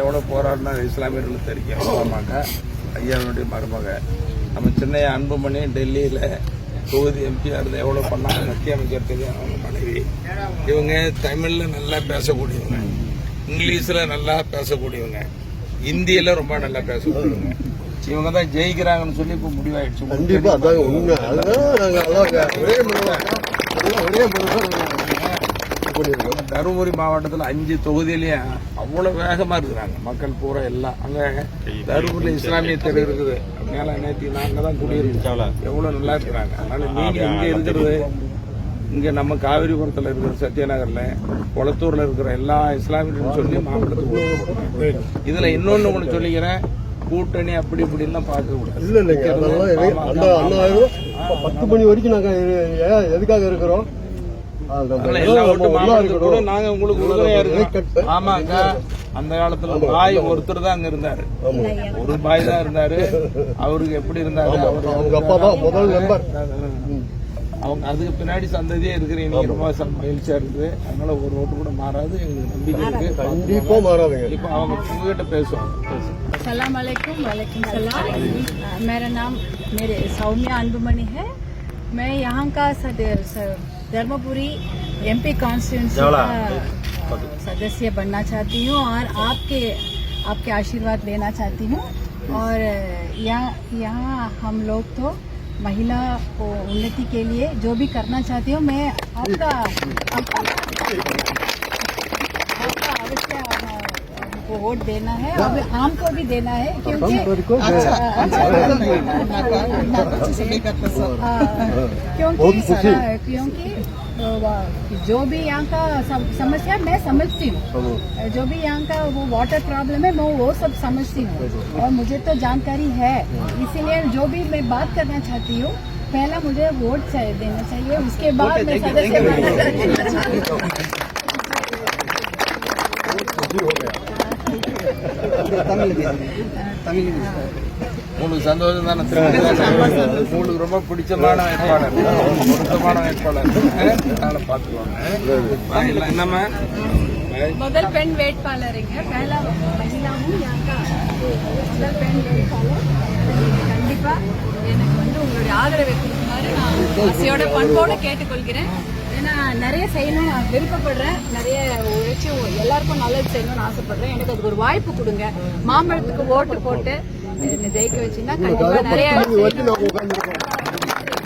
எவ்வளவு போராடினா இஸ்லாமியர்களுக்கு தெரியும் பாமக ஐயாவுடைய மருமக. நம்ம சின்ன அன்புமணி டெல்லியில தொகுதி எம்பியா இருந்து எவ்வளவு பண்ணாங்க? மத்திய அமைச்சர் தெரியும். அவங்க மனைவி. இவங்க தமிழ்ல நல்லா பேசக்கூடியவங்க. இங்கிலீஷ்ல நல்லா பேசக்கூடியவங்க. இந்தியில் ரொம்ப நல்லா பேசக்கூடியவங்க. இவங்க தான் ஜெயிக்கிறாங்கன்னு சொல்லி இப்போ முடிவாயிடுச்சு. கண்டிப்பா அதான் உண்மை. அதான் ஒரே ஒரே தருமபுரி மாவட்டத்தில் அஞ்சு தொகுதியிலயும் அவ்வளவு வேகமா இருக்கிறாங்க. மக்கள் பூரா எல்லாம். அங்க தருமபுரியில் இஸ்லாமிய தெரு இருக்குது. மேல நேத்தி நாங்க தான் குடியிருக்கோம். எவ்வளவு நல்லா இருக்கிறாங்க. அதனால நீங்க இங்க இருக்கிறது இங்க நம்ம காவிரிபுரத்துல இருக்கிற சத்யநகர்ல குளத்தூர்ல இருக்கிற எல்லா இஸ்லாமியர்களும் சொல்லி மாவட்டத்துக்கு. இதுல இன்னொன்னு ஒண்ணு சொல்லிக்கிறேன். கூட்டணி அப்படி இப்படின்னு பார்க்க கூடாது. இல்ல அண்ணாயிரம் பத்து மணி வரைக்கும் நாங்க இரு- ஏன் எதுக்காக இருக்கிறோம்? நாங்க உங்களுக்கு உறுதுணையா இருக்கோம் கட்டு. ஆமாங்க அந்த காலத்துல பாய் ஒருத்தர் தான் அங்க இருந்தாரு ஆமா. ஒரு பாய் தான் இருந்தாரு அவருக்கு எப்படி இருந்தாரு ஆமா, அவரு- அவங்க அப்பா தான் முதல் நம்பர் அவங்க அதுக்கு பின்னாடி சந்ததியே இருக்கிறீங்க நீங்க ரொம்ப ச- மகிழ்ச்சியா இருக்குது அதனால ஒரு ஓட்டு கூட மாறாது எங்களுக்கு நம்பிக்கை இருக்கு கண்டிப்பா மாறாதுங்க இப்ப அவங்க உங்ககிட்ட பேசுவாங்க பேசுவாங்க सलाम वालेकुम वालेकुम सलाम अ, मेरा नाम मेरे सौम्या अनबुमणि है मैं यहाँ का सद- स- धर्मपुरी एमपी कॉन्स्टिट्यूंसी का सदस्य बनना चाहती हूँ और आपके आपके आशीर्वाद लेना चाहती हूँ। और यहाँ यहाँ हम लोग तो महिला को उन्नति के लिए जो भी करना चाहती हूँ मैं आपका आपका हमको वोट देना है और आम को भी देना है क्योंकि अच्छा, अच्छा, हाँ, क्योंकि। हाँ, जो भी यहाँ का सम- समस्या मैं समझती हूँ जो भी यहाँ का वो वाटर प्रॉब्लम है मैं वो सब समझती हूँ और मुझे तो जानकारी है इसीलिए जो भी मैं बात करना चाहती हूँ पहला मुझे वोट चाहिए देना चाहिए उसके बाद मैं सदस्य बनना चाहती உங்களுக்கு சந்தோஷம் தானே உங்களுக்கு ரொம்ப பிடிச்சமான வேட்பாளர். பொருத்தமான வேட்பாளர். அதனால பார்த்துக்குவாங்க என்னம்மா? முதல் பெண் வேட்பாளருங்க. முதல் பெண் வேட்பாளர். கண்டிப்பா எனக்கு வந்து உங்களுடைய ஆதரவை கொடுக்குமாறு நான் ஆசையோட பண்போட கேட்டுக்கொள்கிறேன். ஏன்னா நிறைய செய்யணும் நான் விருப்பப்படுறேன். நிறைய உழைச்சி எல்லாருக்கும் நல்லது செய்யணும்னு ஆசைப்படுறேன். எனக்கு அதுக்கு ஒரு வாய்ப்பு கொடுங்க. மாம்பழத்துக்கு ஓட்டு போட்டு ஜெயிக்க வச்சீங்கன்னா கண்டிப்பா நிறைய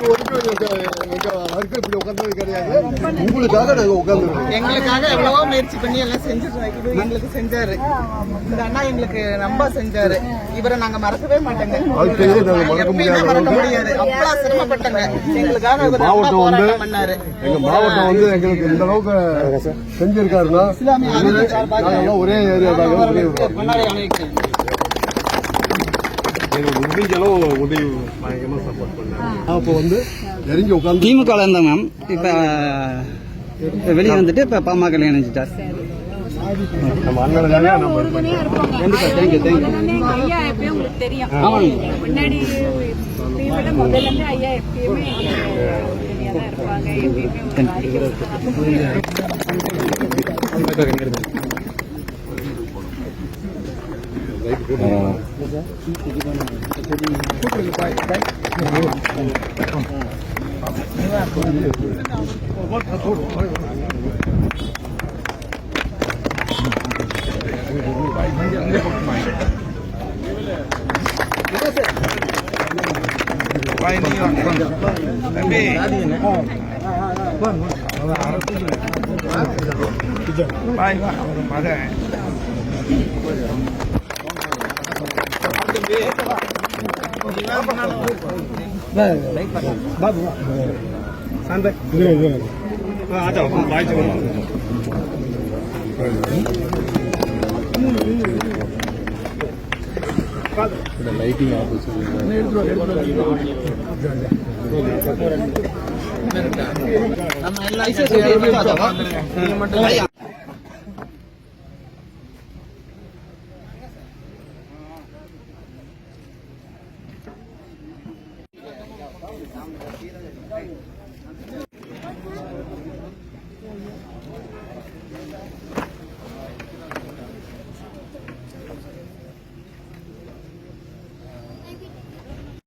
இது வரைக்கும் எங்க வரைக்கும் இப்படி உட்கார்ந்தது கிடையாது உங்களுக்காக நாங்க உட்கார்ந்துருக்கோம் எங்களுக்காக எவ்வளவோ முயற்சி பண்ணி எல்லாம் இது எங்களுக்கு செஞ்சாரு. இந்த அண்ணா எங்களுக்கு ரொம்ப செஞ்சாரு. இவரை நாங்க மறக்கவே மாட்டோங்க. மறக்க முடியாத. அவ்வளவு சிரமப்பட்டங்க. எங்களுக்காக மாவட்டம் வந்து எங்க மாவட்டம் வந்து எங்களுக்கு இந்த அளவுக்கு செஞ்சிருக்காருன்னா ஒரே ஏரியா தாங்க ஒரே. எங்களுக்கு முடிஞ்ச அளவு உதவி பயங்கரமா சப்போர்ட் பண்ணாங்க. அப்போ வந்து நெருங்கி உட்கார்ந்து திமுக இருந்தோம் மேம் இப்ப வெளியே வந்துட்டு இப்ப பாமக இணைஞ்சிட்டார். நம்ம நம்ம எங்க ஐயா எப்பயும் உங்களுக்கு தெரியும். முன்னாடி இப்பயும் விட முதல்ல இருந்து ஐயா எப்பயுமே உறுதுணையா தான் இருப்பாங்க. எப்பயுமே பாய் நீங்க வாங்க. தம்பி பாய் வா அவர் மகன் நம்ம எல்லாம் நீங்க மட்டும்